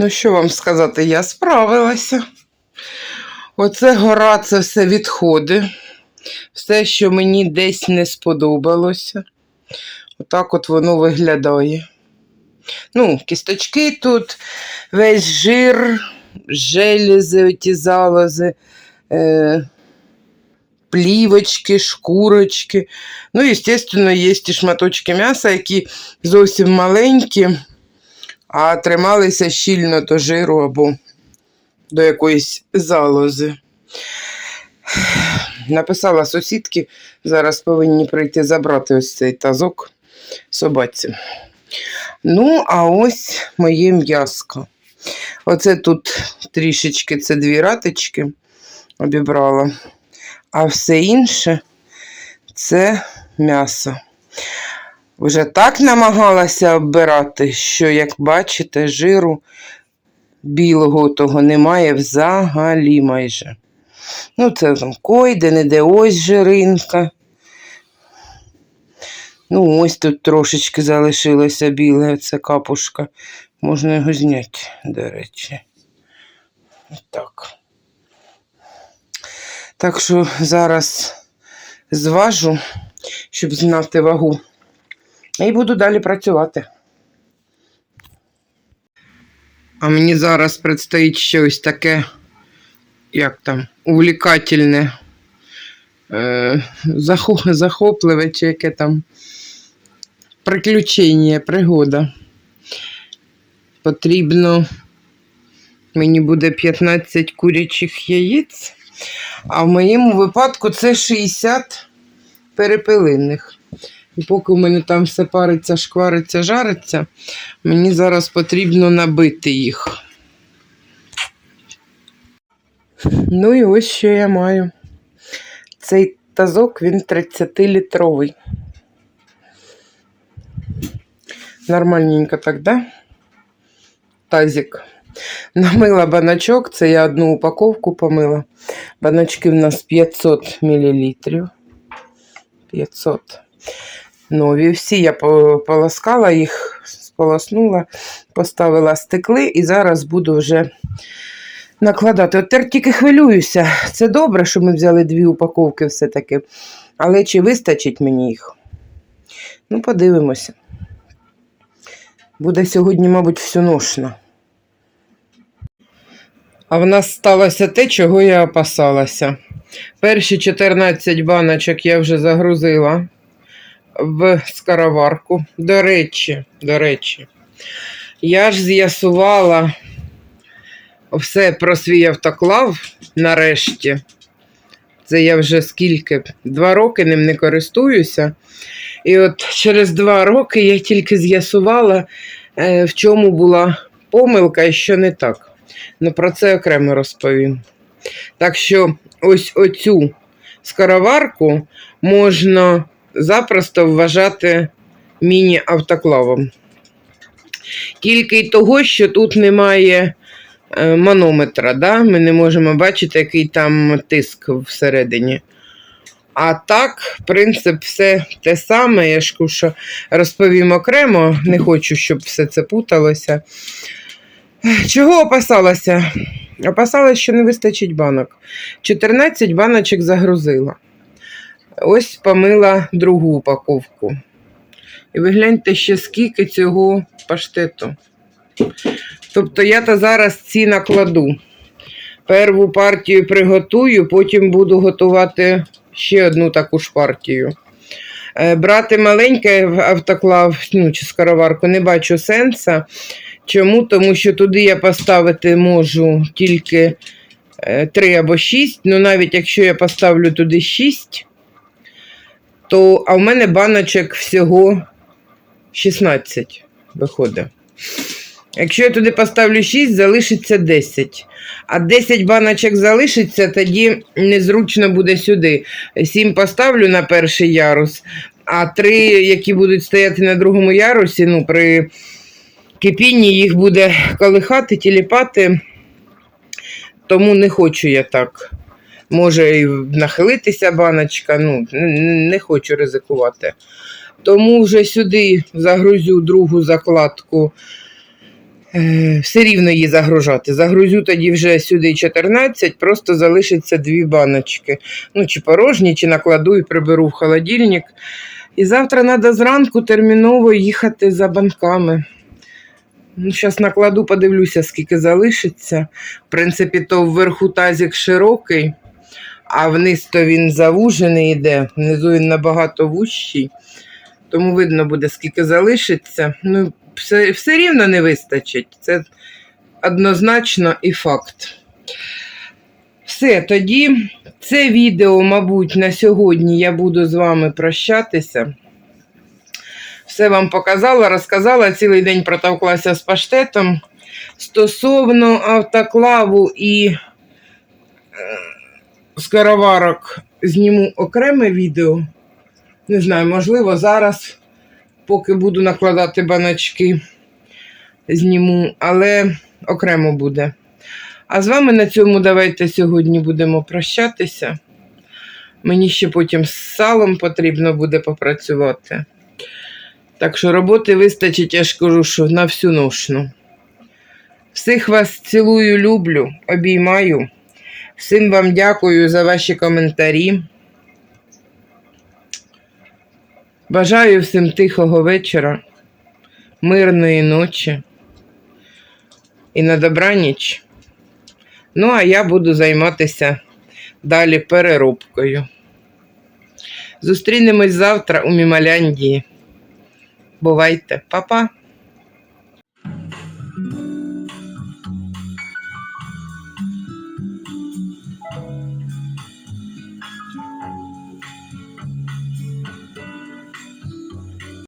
Ну, що вам сказати, я справилася. Оце гора, це все відходи. Все, що мені десь не сподобалося. Отак от воно виглядає. Ну, кісточки тут, весь жир, желізи, оті залози, е, плівочки, шкурочки. Ну, звісно, є ті шматочки м'яса, які зовсім маленькі а трималися щільно до жиру або до якоїсь залози. Написала сусідки, зараз повинні прийти забрати ось цей тазок собаці. Ну, а ось моє м'яско. Оце тут трішечки це дві раточки обібрала, а все інше це м'ясо. Вже так намагалася оббирати, що, як бачите, жиру білого того немає взагалі майже. Ну, це там койде, не де ось жиринка. Ну, ось тут трошечки залишилося біле, це капушка. Можна його зняти, до речі. Так. Так що зараз зважу, щоб знати вагу. І буду далі працювати. А мені зараз предстоїть щось таке, як там, увлікательне, е, захопливе, чи яке там приключення, пригода. Потрібно, мені буде 15 курячих яєць, а в моєму випадку це 60 перепелиних. І поки у мене там все париться, шквариться, жариться, мені зараз потрібно набити їх. Ну і ось що я маю. Цей тазок, він 30-літровий. Нормальненько так, да? Тазик. Намила баначок, це я одну упаковку помила. Баночки в нас 500 мл. 500 нові. Всі я по- полоскала їх, сполоснула, поставила стекли і зараз буду вже накладати. От тепер тільки хвилююся. Це добре, що ми взяли дві упаковки все-таки. Але чи вистачить мені їх? Ну, подивимося. Буде сьогодні, мабуть, всюношно. А в нас сталося те, чого я опасалася. Перші 14 баночок я вже загрузила в скароварку. До речі, до речі, я ж з'ясувала все про свій автоклав нарешті. Це я вже скільки? Два роки ним не користуюся. І от через два роки я тільки з'ясувала, е, в чому була помилка і що не так. Ну, про це окремо розповім. Так що ось оцю скороварку можна запросто вважати міні-автоклавом. Тільки й того, що тут немає манометра, да? ми не можемо бачити, який там тиск всередині. А так, принцип, все те саме. Я ж що розповім окремо, не хочу, щоб все це путалося. Чого опасалася? Опасалася, що не вистачить банок. 14 баночок загрузила. Ось помила другу упаковку. І ви гляньте ще скільки цього паштету. Тобто я то зараз ці накладу. Перву партію приготую, потім буду готувати ще одну таку ж партію. Е, Брати маленький автоклав ну, чи скороварку не бачу сенса. Чому? Тому що туди я поставити можу тільки 3 або 6. Ну навіть якщо я поставлю туди 6, то а в мене баночок всього 16 виходить. Якщо я туди поставлю 6, залишиться 10. А 10 баночок залишиться, тоді незручно буде сюди. 7 поставлю на перший ярус, а 3, які будуть стояти на другому ярусі, ну, при кипінні їх буде колихати, тіліпати. Тому не хочу я так. Може і нахилитися баночка, ну, не хочу ризикувати. Тому вже сюди загрузю другу закладку. Е, Все рівно її загружати. Загрузю тоді вже сюди 14, просто залишиться дві баночки. Ну, чи порожні, чи накладу і приберу в холодильник. І завтра треба зранку терміново їхати за банками. Ну, зараз накладу, подивлюся, скільки залишиться. В принципі, то вверху тазик широкий, а вниз то він завужений йде. Внизу він набагато вущий. Тому видно буде, скільки залишиться. Ну, все, все рівно не вистачить. Це однозначно і факт. Все, тоді це відео, мабуть, на сьогодні я буду з вами прощатися. Все вам показала, розказала, цілий день протовклася з паштетом. Стосовно автоклаву і е, скороварок зніму окреме відео. Не знаю, можливо, зараз, поки буду накладати баночки, зніму, але окремо буде. А з вами на цьому давайте сьогодні будемо прощатися. Мені ще потім з салом потрібно буде попрацювати. Так що роботи вистачить, я ж кажу, що на всю ношну. Всіх вас цілую, люблю, обіймаю. Всім вам дякую за ваші коментарі. Бажаю всім тихого вечора, мирної ночі і на добраніч. Ну, а я буду займатися далі переробкою. Зустрінемось завтра у Мімаляндії. Бувайте, Па-па!